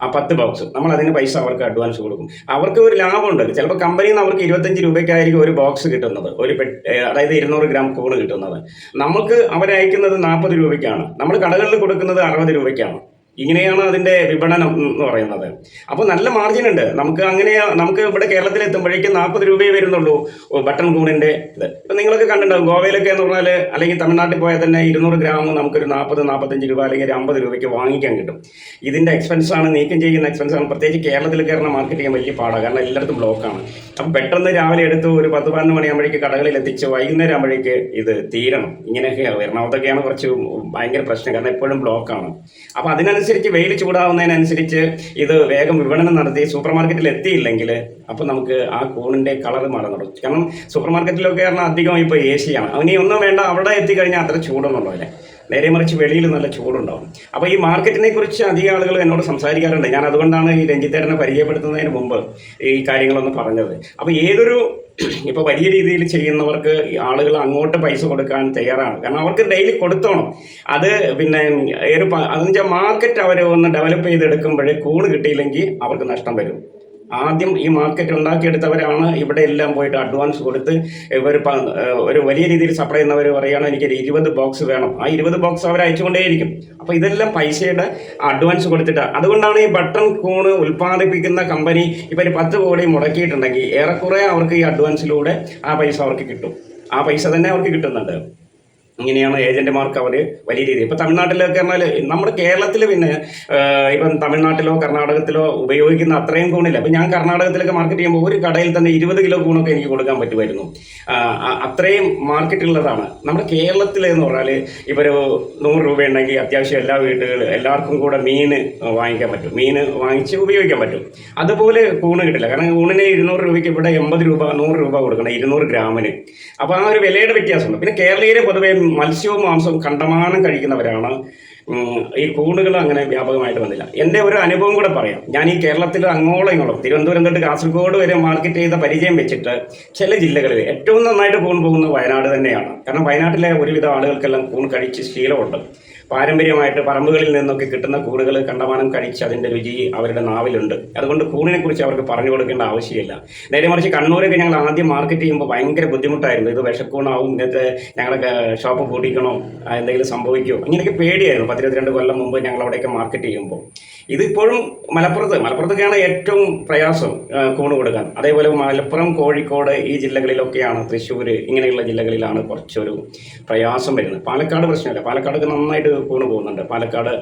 Speaker 1: ആ പത്ത് ബോക്സ് നമ്മൾ അതിന് പൈസ അവർക്ക് അഡ്വാൻസ് കൊടുക്കും. അവർക്ക് ഒരു ലാഭമുണ്ട് ചിലപ്പോൾ കമ്പനിയിൽ നിന്ന് അവർക്ക് ഇരുപത്തഞ്ച് രൂപയ്ക്കായിരിക്കും ഒരു ബോക്സ് കിട്ടുന്നത്. ഒരു അതായത് ഇരുന്നൂറ് ഗ്രാം കൂണ് കിട്ടുന്നത്. നമുക്ക് അവരയക്കുന്നത് നാൽപ്പത് രൂപയ്ക്കാണ്. നമ്മൾ കടകളിൽ കൊടുക്കുന്നത് അറുപത് രൂപയ്ക്കാണ്. ഇങ്ങനെയാണ് അതിന്റെ വിപണനം എന്ന് പറയുന്നത്. അപ്പോൾ നല്ല മാർജിൻ ഉണ്ട്. നമുക്ക് അങ്ങനെ നമുക്ക് ഇവിടെ കേരളത്തിൽ എത്തുമ്പോഴേക്കും നാൽപ്പത് രൂപയെ വരുന്നുള്ളൂ ബട്ടൺ കൂണിന്റെ ഇത്. ഇപ്പം നിങ്ങളൊക്കെ കണ്ടിട്ടുണ്ടാവും ഗോവയിലൊക്കെ എന്ന് പറഞ്ഞാൽ അല്ലെങ്കിൽ തമിഴ്നാട്ടിൽ പോയാൽ തന്നെ ഇരുന്നൂറ് ഗ്രാം നമുക്കൊരു നാൽപ്പത് നാൽപ്പത്തഞ്ച് രൂപ അല്ലെങ്കിൽ ഒരു അമ്പത് രൂപയ്ക്ക് വാങ്ങിക്കാൻ കിട്ടും. ഇതിന്റെ എക്സ്പെൻസാണ് നീക്കം ചെയ്യുന്ന എക്സ്പെൻസ് ആണ്. പ്രത്യേകിച്ച് കേരളത്തിൽ കയറുന്ന മാർക്കറ്റ് ചെയ്യാൻ വലിയ പാടാണ് കാരണം എല്ലായിടത്തും ബ്ലോക്കാണ് അപ്പം പെട്ടെന്ന് രാവിലെ എടുത്ത് ഒരു പത്ത് പതിനൊന്ന് മണിയാകുമ്പോഴേക്ക് കടകളിൽ എത്തിച്ച് വൈകുന്നേരം ആകുമ്പോഴേക്ക് ഇത് തീരണം. ഇങ്ങനെയൊക്കെയാണ് എറണാകുളത്തൊക്കെയാണ് കുറച്ച് ഭയങ്കര പ്രശ്നം. കാരണം എപ്പോഴും ബ്ലോക്കാണ് അപ്പോൾ അതിനനുസരിച്ച് വെയിൽ ചൂടാവുന്നതിനനുസരിച്ച് ഇത് വേഗം വിപണനം നടത്തി സൂപ്പർ മാർക്കറ്റിൽ എത്തിയില്ലെങ്കിൽ അപ്പോൾ നമുക്ക് ആ കൂണിന്റെ കളർ മാറാൻ തുടങ്ങും. കാരണം സൂപ്പർ മാർക്കറ്റിലൊക്കെ പറഞ്ഞാൽ അധികം ഇപ്പോൾ എ സിയാണ് അങ്ങനെ ഒന്നും വേണ്ട അവിടെ എത്തിക്കഴിഞ്ഞാൽ അത്ര ചൂടൊന്നും ഉണ്ടാവില്ല. നേരെ മറിച്ച് വെളിയിൽ നല്ല ചൂടുണ്ടാവും. അപ്പോൾ ഈ മാർക്കറ്റിനെ കുറിച്ച് അധികം ആളുകൾ എന്നോട് സംസാരിക്കാറുണ്ട്. ഞാൻ അതുകൊണ്ടാണ് ഈ രഞ്ജിത്തേട്ടനെ പരിചയപ്പെടുത്തുന്നതിന് മുമ്പ് ഈ കാര്യങ്ങളൊന്ന് പറഞ്ഞത്. അപ്പോൾ ഏതൊരു ഇപ്പോൾ വലിയ രീതിയിൽ ചെയ്യുന്നവർക്ക് ആളുകൾ അങ്ങോട്ട് പൈസ കൊടുക്കാൻ തയ്യാറാണ്. കാരണം അവർക്ക് ഡെയിലി കൊടുത്തോണം. അത് പിന്നെ ഒരു അതെന്ന് വെച്ചാൽ മാർക്കറ്റ് അവർ ഒന്ന് ഡെവലപ്പ് ചെയ്തെടുക്കുമ്പോഴേ കൂണ് കിട്ടിയില്ലെങ്കിൽ അവർക്ക് നഷ്ടം വരും. ആദ്യം ഈ മാർക്കറ്റ് ഉണ്ടാക്കിയെടുത്തവരാണ് ഇവിടെ എല്ലാം പോയിട്ട് അഡ്വാൻസ് കൊടുത്ത് ഇവർ ഒരു വലിയ രീതിയിൽ സപ്ലൈ ചെയ്യുന്നവർ പറയുകയാണ് എനിക്കൊരു ഇരുപത് ബോക്സ് വേണം. ആ ഇരുപത് ബോക്സ് അവർ അയച്ചുകൊണ്ടേയിരിക്കും. അപ്പോൾ ഇതെല്ലാം പൈസയുടെ അഡ്വാൻസ് കൊടുത്തിട്ട്. അതുകൊണ്ടാണ് ഈ ബട്ടൺ കൂണ് ഉൽപ്പാദിപ്പിക്കുന്ന കമ്പനി ഇവർ പത്ത് കോടി മുടക്കിയിട്ടുണ്ടെങ്കിൽ ഏറെക്കുറെ അവർക്ക് ഈ അഡ്വാൻസിലൂടെ ആ പൈസ അവർക്ക് കിട്ടും. ആ പൈസ തന്നെ അവർക്ക് കിട്ടുന്നുണ്ട്. ഇങ്ങനെയാണ് ഏജന്റുമാർക്ക് അവർ വലിയ രീതിയിൽ ഇപ്പം തമിഴ്നാട്ടിലൊക്കെ പറഞ്ഞാൽ നമ്മുടെ കേരളത്തിൽ പിന്നെ ഇപ്പം തമിഴ്നാട്ടിലോ കർണാടകത്തിലോ ഉപയോഗിക്കുന്ന അത്രയും കൂണില്ല. അപ്പം ഞാൻ കർണാടകത്തിലൊക്കെ മാർക്കറ്റ് ചെയ്യുമ്പോൾ ഒരു കടയിൽ തന്നെ ഇരുപത് കിലോ കൂണൊക്കെ എനിക്ക് കൊടുക്കാൻ പറ്റുമായിരുന്നു. അത്രയും മാർക്കറ്റ് ഉള്ളതാണ് നമ്മുടെ കേരളത്തിൽ എന്ന് പറഞ്ഞാൽ ഇപ്പോൾ ഒരു നൂറ് രൂപ ഉണ്ടെങ്കിൽ അത്യാവശ്യം എല്ലാ വീടുകളും എല്ലാവർക്കും കൂടെ മീൻ വാങ്ങിക്കാൻ പറ്റും. മീൻ വാങ്ങിച്ച് ഉപയോഗിക്കാൻ പറ്റും. അതുപോലെ കൂണ് കിട്ടില്ല. കാരണം കൂണിന് ഇരുന്നൂറ് രൂപയ്ക്ക് ഇവിടെ എൺപത് രൂപ നൂറ് രൂപ കൊടുക്കണം ഇരുന്നൂറ് ഗ്രാമിന്. അപ്പോൾ ആ ഒരു വിലയുടെ വ്യത്യാസമുണ്ട്. പിന്നെ കേരളീയരെ പൊതുവേ മത്സ്യവും മാംസവും കണ്ടമാനം കഴിക്കുന്നവരാണ്. ഈ കൂണുകൾ അങ്ങനെ വ്യാപകമായിട്ട് വന്നില്ല. എന്റെ ഒരു അനുഭവം കൂടെ പറയാം. ഞാൻ ഈ കേരളത്തിൽ അങ്ങോളം ഇങ്ങോളം തിരുവനന്തപുരം തൊട്ട് കാസർഗോഡ് വരെ മാർക്കറ്റ് ചെയ്ത പരിചയം വെച്ചിട്ട് ചില ജില്ലകളിൽ ഏറ്റവും നന്നായിട്ട് കൂൺ പോകുന്നത് വയനാട് തന്നെയാണ്. കാരണം വയനാട്ടിലെ ഒരുവിധം ആളുകൾക്കെല്ലാം കൂൺ കഴിച്ച് ശീലമുണ്ട്. പാരമ്പര്യമായിട്ട് പറമ്പുകളിൽ നിന്നൊക്കെ കിട്ടുന്ന കൂടുകൾ കണ്ടമാനം കഴിച്ച് അതിന്റെ രുചി അവരുടെ നാവിലുണ്ട്. അതുകൊണ്ട് കൂണിനെ കുറിച്ച് അവർക്ക് പറഞ്ഞു കൊടുക്കേണ്ട ആവശ്യമില്ല. നേരെ മറിച്ച് കണ്ണൂരൊക്കെ ഞങ്ങൾ ആദ്യം മാർക്കറ്റ് ചെയ്യുമ്പോൾ ഭയങ്കര ബുദ്ധിമുട്ടായിരുന്നു. ഇത് വിഷക്കൂണാവും ഇന്നത്തെ ഞങ്ങളുടെ ഷോപ്പ് പൂട്ടിക്കണോ എന്തെങ്കിലും സംഭവിക്കുമോ ഇങ്ങനെയൊക്കെ പേടിയായിരുന്നു പത്തിരുപത്തിരണ്ട് കൊല്ലം മുമ്പ് ഞങ്ങൾ അവിടെയൊക്കെ മാർക്കറ്റ് ചെയ്യുമ്പോൾ. ഇതിപ്പോഴും മലപ്പുറത്ത് മലപ്പുറത്തൊക്കെയാണ് ഏറ്റവും പ്രയാസം കൂണ് കൊടുക്കാൻ. അതേപോലെ മലപ്പുറം കോഴിക്കോട് ഈ ജില്ലകളിലൊക്കെയാണ് തൃശ്ശൂർ ഇങ്ങനെയുള്ള ജില്ലകളിലാണ് കുറച്ചൊരു പ്രയാസം വരുന്നത്. പാലക്കാട് പ്രശ്നമില്ല പാലക്കാടൊക്കെ നന്നായിട്ട് കൂണ് പോകുന്നുണ്ട്. പാലക്കാട്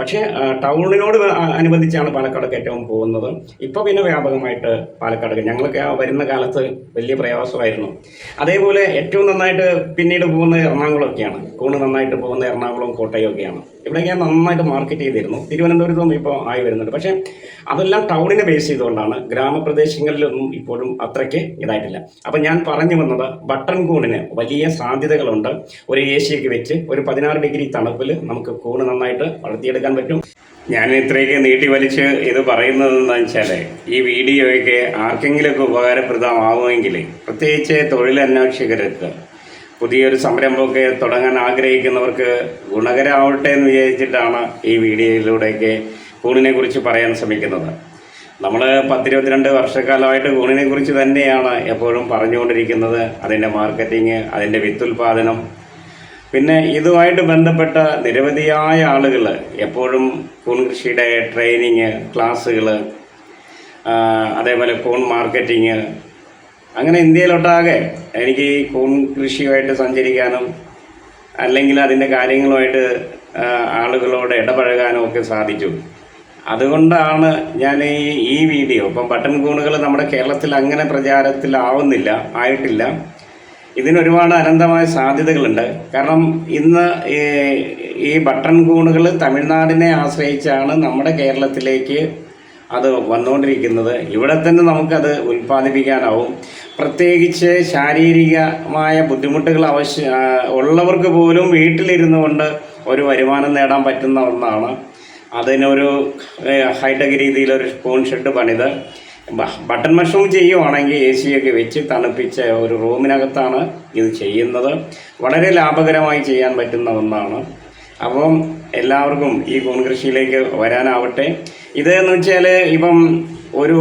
Speaker 1: പക്ഷേ ടൗണിനോട് അനുബന്ധിച്ചാണ് പാലക്കാടൊക്കെ ഏറ്റവും പോകുന്നത്. ഇപ്പോൾ പിന്നെ വ്യാപകമായിട്ട് പാലക്കാടൊക്കെ ഞങ്ങളൊക്കെ വരുന്ന കാലത്ത് വലിയ പ്രയാസമായിരുന്നു. അതേപോലെ ഏറ്റവും നന്നായിട്ട് പിന്നീട് പോകുന്നത് എറണാകുളമൊക്കെയാണ്. കൂണ് നന്നായിട്ട് പോകുന്ന എറണാകുളം കോട്ടയം ഒക്കെയാണ്. ഇവിടെയൊക്കെ നന്നായിട്ട് മാർക്കറ്റ് ചെയ്തിരുന്നു. തിരുവനന്തപുരത്ത് നിന്ന് ഇപ്പോൾ ആയി വരുന്നുണ്ട്. പക്ഷേ അതെല്ലാം ടൗണിനെ ബേസ് ചെയ്തുകൊണ്ടാണ് ഗ്രാമപ്രദേശങ്ങളിലൊന്നും ഇപ്പോഴും അത്രയ്ക്ക് ഇതായിട്ടില്ല. അപ്പം ഞാൻ പറഞ്ഞു വന്നത് ബട്ടൺ കൂണിന് വലിയ സാധ്യതകളുണ്ട്. ഒരു എ സിയൊക്കെ വെച്ച് ഒരു പതിനാറ് ഡിഗ്രി തണുപ്പിൽ നമുക്ക് കൂണ് നന്നായിട്ട് വളർത്തിയെടുക്കാൻ പറ്റും. ഞാൻ ഇത്രയൊക്കെ നീട്ടി വലിച്ച് ഇത് പറയുന്നത് എന്താണെന്ന് വെച്ചാൽ ഈ വീഡിയോയൊക്കെ ആർക്കെങ്കിലുമൊക്കെ ഉപകാരപ്രദമാവുമെങ്കിൽ പ്രത്യേകിച്ച് തൊഴിലന്വേഷകർക്ക് പുതിയൊരു സംരംഭമൊക്കെ തുടങ്ങാൻ ആഗ്രഹിക്കുന്നവർക്ക് ഗുണകരമാവട്ടെ എന്ന് വിചാരിച്ചിട്ടാണ് ഈ വീഡിയോയിലൂടെയൊക്കെ കൂണിനെ കുറിച്ച് പറയാൻ ശ്രമിക്കുന്നത്. നമ്മൾ പത്തിരുപത്തിരണ്ട് വർഷക്കാലമായിട്ട് കൂണിനെ കുറിച്ച് തന്നെയാണ് എപ്പോഴും പറഞ്ഞുകൊണ്ടിരിക്കുന്നത്. അതിന്റെ മാർക്കറ്റിങ് അതിന്റെ വിത്തുൽപാദനം. പിന്നെ ഇതുമായിട്ട് ബന്ധപ്പെട്ട നിരവധിയായ ആളുകൾ എപ്പോഴും കൂൺ കൃഷിയുടെ ട്രെയിനിങ് ക്ലാസ്സുകൾ അതേപോലെ കൂൺ മാർക്കറ്റിങ് അങ്ങനെ ഇന്ത്യയിലൊട്ടാകെ എനിക്ക് ഈ കൂൺ കൃഷിയുമായിട്ട് സഞ്ചരിക്കാനും അല്ലെങ്കിൽ അതിന്റെ കാര്യങ്ങളുമായിട്ട് ആളുകളോട് ഇടപഴകാനും ഒക്കെ സാധിച്ചു. അതുകൊണ്ടാണ് ഞാൻ ഈ ഈ വീഡിയോ ഇപ്പം ബട്ടൺ കൂണുകൾ നമ്മുടെ കേരളത്തിൽ അങ്ങനെ പ്രചാരത്തിലാവുന്നില്ല ആയിട്ടില്ല. ഇതിനൊരുപാട് അനന്തമായ സാധ്യതകളുണ്ട്. കാരണം ഇന്ന് ഈ ബട്ടൺ കൂണുകൾ തമിഴ്നാടിനെ ആശ്രയിച്ചാണ് നമ്മുടെ കേരളത്തിലേക്ക് അത് വന്നുകൊണ്ടിരിക്കുന്നത്. ഇവിടെ തന്നെ നമുക്കത് ഉൽപ്പാദിപ്പിക്കാനാവും. പ്രത്യേകിച്ച് ശാരീരികമായ ബുദ്ധിമുട്ടുകൾ ആവശ്യ ഉള്ളവർക്ക് പോലും വീട്ടിലിരുന്നു കൊണ്ട് ഒരു വരുമാനം നേടാൻ പറ്റുന്ന ഒന്നാണ്. അതിനൊരു ഹൈടെക് രീതിയിലൊരു സ്പൂൺ ഷെഡ് പണിത്. ബട്ടൺ മഷ്റൂം ചെയ്യുവാണെങ്കിൽ എ സി ഒക്കെ വെച്ച് തണുപ്പിച്ച ഒരു റൂമിനകത്താണ് ഇത് ചെയ്യുന്നത്. വളരെ ലാഭകരമായി ചെയ്യാൻ പറ്റുന്ന ഒന്നാണ്. അപ്പം എല്ലാവർക്കും ഈ കൂൺ കൃഷിയിലേക്ക് വരാനാവട്ടെ. ഇതെന്ന് വെച്ചാൽ ഇപ്പം ഒരു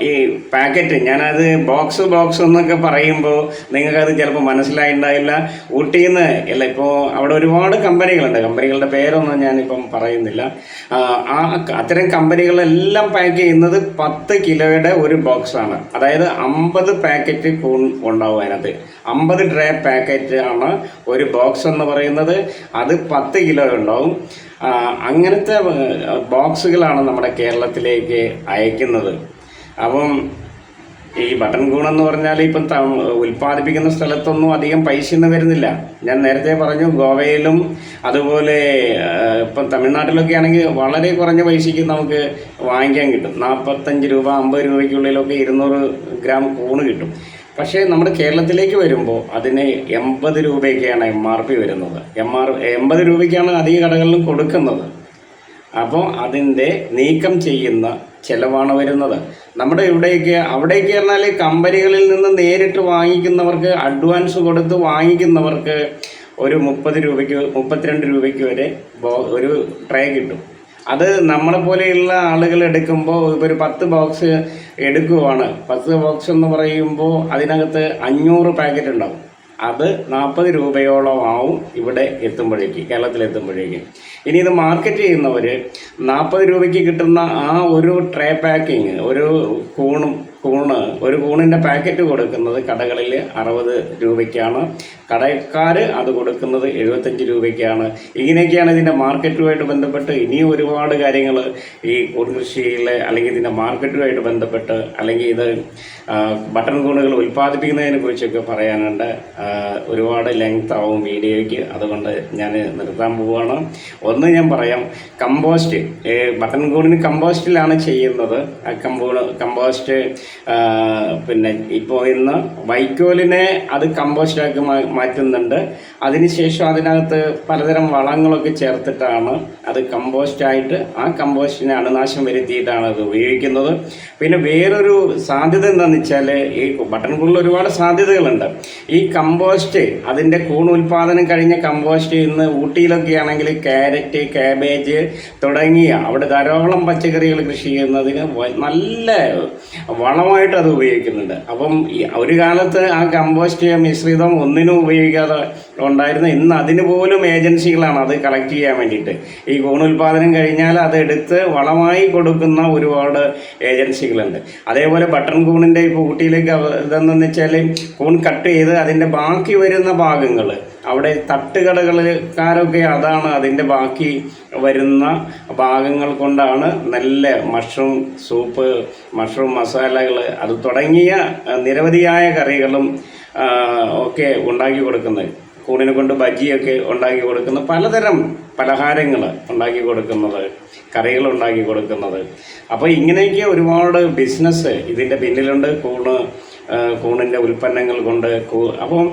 Speaker 1: ഈ പാക്കറ്റ് ഞാനത് ബോക്സ് ബോക്സ് എന്നൊക്കെ പറയുമ്പോൾ നിങ്ങൾക്കത് ചിലപ്പോൾ മനസ്സിലായിണ്ടായില്ല ഊട്ടിയിൽ നിന്ന് അല്ല ഇപ്പോൾ അവിടെ ഒരുപാട് കമ്പനികളുണ്ട്. കമ്പനികളുടെ പേരൊന്നും ഞാനിപ്പം പറയുന്നില്ല. ആ, അത്തരം കമ്പനികളെല്ലാം പാക്ക് ചെയ്യുന്നത് പത്ത് കിലോയുടെ ഒരു ബോക്സാണ് അതായത് അമ്പത് പാക്കറ്റ് ഉണ്ടാവും അതിനകത്ത്. അമ്പത് ഡ്രേ പാക്കറ്റ് ആണ് ഒരു ബോക്സ് എന്ന് പറയുന്നത്. അത് പത്ത് കിലോ ഉണ്ടാവും. അങ്ങനത്തെ ബോക്സുകളാണ് നമ്മുടെ കേരളത്തിലേക്ക് അയക്കുന്നത്. അപ്പം ഈ ബട്ടൺ ഗൂണെന്ന് പറഞ്ഞാൽ ഇപ്പം ഉൽപ്പാദിപ്പിക്കുന്ന സ്ഥലത്തൊന്നും അധികം പൈസയൊന്നും വരുന്നില്ല. ഞാൻ നേരത്തെ പറഞ്ഞു ഗോവയിലും അതുപോലെ ഇപ്പം തമിഴ്നാട്ടിലൊക്കെ ആണെങ്കിൽ വളരെ കുറഞ്ഞ പൈസയ്ക്ക് നമുക്ക് വാങ്ങിക്കാൻ കിട്ടും. നാൽപ്പത്തഞ്ച് രൂപ അമ്പത് രൂപയ്ക്കുള്ളിലൊക്കെ ഇരുന്നൂറ് ഗ്രാം കൂണ് കിട്ടും. പക്ഷേ നമ്മുടെ കേരളത്തിലേക്ക് വരുമ്പോൾ അതിന് എൺപത് രൂപയൊക്കെയാണ് എം ആർ പി വരുന്നത്. എം ആർ എൺപത് രൂപയ്ക്കാണ് അധിക കടകളിലും കൊടുക്കുന്നത്. അപ്പോൾ അതിന്റെ നീക്കം ചെയ്യുന്ന ചിലവാണ് വരുന്നത്. നമ്മുടെ ഇവിടെയൊക്കെ അവിടേക്ക് പറഞ്ഞാൽ കമ്പനികളിൽ നിന്ന് നേരിട്ട് വാങ്ങിക്കുന്നവർക്ക് അഡ്വാൻസ് കൊടുത്ത് വാങ്ങിക്കുന്നവർക്ക് ഒരു മുപ്പത് രൂപയ്ക്ക് മുപ്പത്തിരണ്ട് രൂപയ്ക്ക് വരെ ഒരു ട്രേ കിട്ടും. അത് നമ്മളെ പോലെയുള്ള ആളുകൾ എടുക്കുമ്പോൾ ഒരു പത്ത് ബോക്സ് എടുക്കുവാണ്. പത്ത് ബോക്സ് എന്ന് പറയുമ്പോൾ അതിനകത്ത് അഞ്ഞൂറ് പാക്കറ്റ് ഉണ്ടാവും. അത് നാൽപ്പത് രൂപയോളം ആവും ഇവിടെ എത്തുമ്പോഴേക്ക് കേരളത്തിൽ എത്തുമ്പോഴേക്ക്. ഇനി ഇത് മാർക്കറ്റ് ചെയ്യുന്നവർ നാൽപ്പത് രൂപയ്ക്ക് കിട്ടുന്ന ആ ഒരു ട്രേ പാക്കിങ് ഒരു കൂണും കൂണ് ഒരു കൂണിന്റെ പാക്കറ്റ് കൊടുക്കുന്നത് കടകളിൽ അറുപത് രൂപയ്ക്കാണ്. കടക്കാർ അത് കൊടുക്കുന്നത് എഴുപത്തഞ്ച് രൂപയ്ക്കാണ്. ഇങ്ങനെയൊക്കെയാണ് ഇതിന്റെ മാർക്കറ്റുമായിട്ട് ബന്ധപ്പെട്ട് ഇനിയും ഒരുപാട് കാര്യങ്ങൾ ഈ കൂൺ അല്ലെങ്കിൽ ഇതിന്റെ മാർക്കറ്റുമായിട്ട് ബന്ധപ്പെട്ട് അല്ലെങ്കിൽ ഇത് ബട്ടൺ കൂണുകൾ ഉൽപ്പാദിപ്പിക്കുന്നതിനെ കുറിച്ചൊക്കെ പറയാനുണ്ട്. ഒരുപാട് ലെങ്ത് ആവും വീഡിയോയ്ക്ക്. അതുകൊണ്ട് ഞാൻ നിർത്താൻ പോവുകയാണ് ഒന്ന് ഞാൻ പറയാം കമ്പോസ്റ്റ് ബട്ടൺ കൂണിന് കമ്പോസ്റ്റിലാണ് ചെയ്യുന്നത്. കമ്പോ കമ്പോസ്റ്റ് പിന്നെ ഇപ്പോൾ ഇന്ന് വൈക്കോലിനെ അത് കമ്പോസ്റ്റാക്കി മാറ്റുന്നുണ്ട്. അതിനുശേഷം അതിനകത്ത് പലതരം വളങ്ങളൊക്കെ ചേർത്തിട്ടാണ് അത് കമ്പോസ്റ്റായിട്ട് ആ കമ്പോസ്റ്റിനെ അണുനാശം വരുത്തിയിട്ടാണ് അത് ഉപയോഗിക്കുന്നത്. പിന്നെ വേറൊരു സാധ്യത എന്താണെന്ന് വെച്ചാൽ ഈ ബട്ടൺ കൂണിൽ ഒരുപാട് സാധ്യതകളുണ്ട്. ഈ കമ്പോസ്റ്റ് അതിന്റെ കൂൺ ഉൽപ്പാദനം കഴിഞ്ഞ കമ്പോസ്റ്റ് ഇന്ന് ഊട്ടിയിലൊക്കെ ആണെങ്കിൽ ക്യാരറ്റ് കാബേജ് തുടങ്ങിയ അവിടെ ധാരാളം പച്ചക്കറികൾ കൃഷി ചെയ്യുന്നതിന് നല്ല നല്ല വളമായിട്ട് അത് ഉപയോഗിക്കുന്നുണ്ട്. അപ്പം ഒരു കാലത്ത് ആ കമ്പോസ്റ്റ് മിശ്രിതം ഒന്നിനും ഉപയോഗിക്കാതെ ഉണ്ടായിരുന്ന ഇന്ന് അതിന് പോലും ഏജൻസികളാണ് അത് കളക്ട് ചെയ്യാൻ വേണ്ടിയിട്ട്. ഈ കൂൺ ഉൽപ്പാദനം കഴിഞ്ഞാൽ അത് എടുത്ത് വളമായി കൊടുക്കുന്ന ഒരുപാട് ഏജൻസികളുണ്ട്. അതേപോലെ ബട്ടൺ കൂണിന്റെ ഇപ്പോൾ ഊട്ടിയിലേക്ക് ഇതെന്നു വെച്ചാൽ കൂൺ കട്ട് ചെയ്ത് അതിന്റെ ബാക്കി വരുന്ന ഭാഗങ്ങൾ അവിടെ തട്ടുകടകളിൽക്കാരൊക്കെ അതാണ് അതിന്റെ ബാക്കി വരുന്ന ഭാഗങ്ങൾ കൊണ്ടാണ് നല്ല മഷ്റൂം സൂപ്പ് മഷ്റൂം മസാലകൾ അത് തുടങ്ങിയ നിരവധിയായ കറികളും ഒക്കെ ഉണ്ടാക്കി കൊടുക്കുന്നത്. കൂണിനെ കൊണ്ട് ബജിയൊക്കെ ഉണ്ടാക്കി കൊടുക്കുന്ന പലതരം പലഹാരങ്ങൾ ഉണ്ടാക്കി കൊടുക്കുന്നത് കറികൾ ഉണ്ടാക്കി കൊടുക്കുന്നത്. അപ്പോൾ ഇങ്ങനെയൊക്കെ ഒരുപാട് ബിസിനസ് ഇതിന്റെ പിന്നിലുണ്ട്. കൂണ് കൂണിന്റെ ഉൽപ്പന്നങ്ങൾ കൊണ്ട് അപ്പം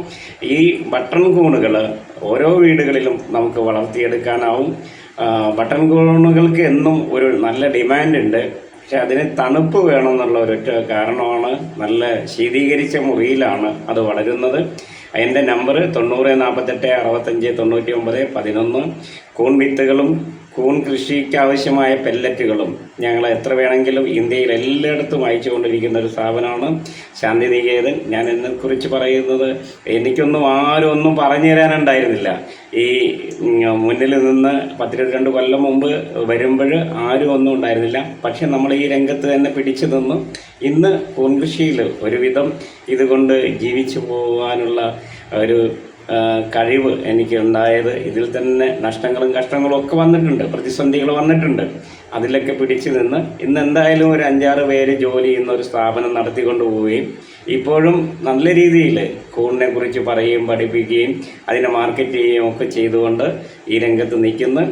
Speaker 1: ഈ ബട്ടൺ കൂണുകൾ ഓരോ വീടുകളിലും നമുക്ക് വളർത്തിയെടുക്കാനാവും. ബട്ടൺ കൂണുകൾക്ക് എന്നും ഒരു നല്ല ഡിമാൻഡ് ഉണ്ട് പക്ഷെ അതിന് തണുപ്പ് വേണം എന്നുള്ള ഒരൊറ്റ കാരണമാണ് നല്ല ശീതീകരിച്ച മുറിയിലാണ് അത് വളരുന്നത്. എന്റെ നമ്പർ തൊണ്ണൂറ് നാൽപ്പത്തെട്ട് അറുപത്തഞ്ച് തൊണ്ണൂറ്റി ഒമ്പത് പതിനൊന്ന്. കൂൺ വിത്തുകളും കൂൺ കൃഷിക്ക് ആവശ്യമായ പെല്ലറ്റുകളും ഞങ്ങൾ എത്ര വേണമെങ്കിലും ഇന്ത്യയിൽ എല്ലായിടത്തും അയച്ചുകൊണ്ടിരിക്കുന്ന ഒരു സ്ഥാപനമാണ് ശാന്തിനികേതൻ. ഞാൻ എന്നെ കുറിച്ച് പറയുന്നത് എനിക്കൊന്നും ആരും ഒന്നും പറഞ്ഞു തരാനുണ്ടായിരുന്നില്ല. ഈ മുന്നിൽ നിന്ന് പത്തിരുപത്തിരണ്ട് കൊല്ലം മുമ്പ് വരുമ്പോൾ ആരും ഒന്നും ഉണ്ടായിരുന്നില്ല. പക്ഷെ നമ്മൾ ഈ രംഗത്ത് തന്നെ പിടിച്ചു നിന്ന്. ഇന്ന് കൂൺ കൃഷിയിൽ ഒരുവിധം ഇതുകൊണ്ട് ജീവിച്ചു പോകാനുള്ള ഒരു കഴിവ് എനിക്ക് ഉണ്ടായത് ഇതിൽ തന്നെ നഷ്ടങ്ങളും കഷ്ടങ്ങളും ഒക്കെ വന്നിട്ടുണ്ട്. പ്രതിസന്ധികൾ വന്നിട്ടുണ്ട്. അതിലൊക്കെ പിടിച്ചു നിന്ന് ഇന്ന് എന്തായാലും ഒരു അഞ്ചാറ് പേര് ജോലി ചെയ്യുന്ന ഒരു സ്ഥാപനം നടത്തിക്കൊണ്ട് പോവുകയും ഇപ്പോഴും നല്ല രീതിയിൽ കൂണിനെ കുറിച്ച് പറയുകയും പഠിപ്പിക്കുകയും അതിനെ മാർക്കറ്റ് ചെയ്യുകയും ഒക്കെ ചെയ്തുകൊണ്ട് ഈ രംഗത്ത് നിൽക്കുന്നു.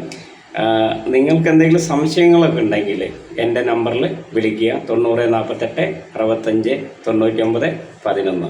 Speaker 1: നിങ്ങൾക്ക് എന്തെങ്കിലും സംശയങ്ങളൊക്കെ ഉണ്ടെങ്കിൽ എന്റെ നമ്പറിൽ വിളിക്കുക. തൊണ്ണൂറ് നാൽപ്പത്തെട്ട് അറുപത്തഞ്ച് തൊണ്ണൂറ്റൊമ്പത് പതിനൊന്ന്.